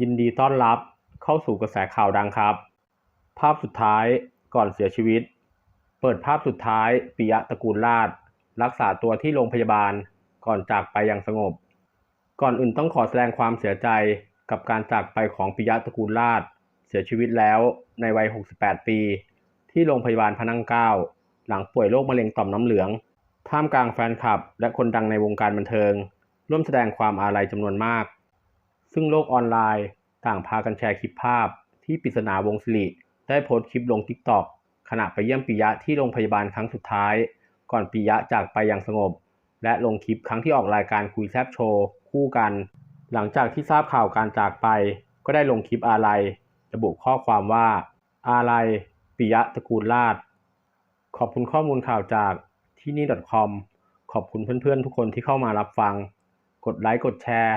ยินดีต้อนรับเข้าสู่กระแสข่าวดังครับ ภาพสุดท้ายก่อนเสียชีวิต เปิดภาพสุดท้ายปิยะตระกูลราช รักษาตัวที่โรงพยาบาลก่อนจากไปอย่างสงบ ก่อนอื่นต้องขอแสดงความเสียใจกับการจากไปของปิยะตระกูลราช เสียชีวิตแล้วในวัย 68 ปี ที่โรงพยาบาลพนังเก้า หลังป่วยโรคมะเร็งต่อมน้ำเหลือง ท่ามกลางแฟนคลับ และคนดังในวงการบันเทิง ร่วมแสดงความอาลัยจำนวนมาก ซึ่งโลกออนไลน์ ต่างพากันแชร์คลิปภาพ ที่ปริศนาวงศ์สิริได้โพสต์คลิปลงทิกตอกขณะไปเยี่ยมปิยะที่โรงพยาบาลครั้งสุดท้าย ก่อนปิยะจากไปอย่างสงบ และลงคลิปครั้งที่ออกรายการคุยแซบโชว์คู่กัน หลังจากที่ทราบข่าวการจากไป ก็ได้ลงคลิปอาลัยระบุข้อความว่า อาลัยปิยะตระกูลราชขอบคุณข้อมูลข่าวจากที่นี่ .com ขอบคุณเพื่อนๆ ทุกคนที่เข้ามารับฟัง กดไลค์กดแชร์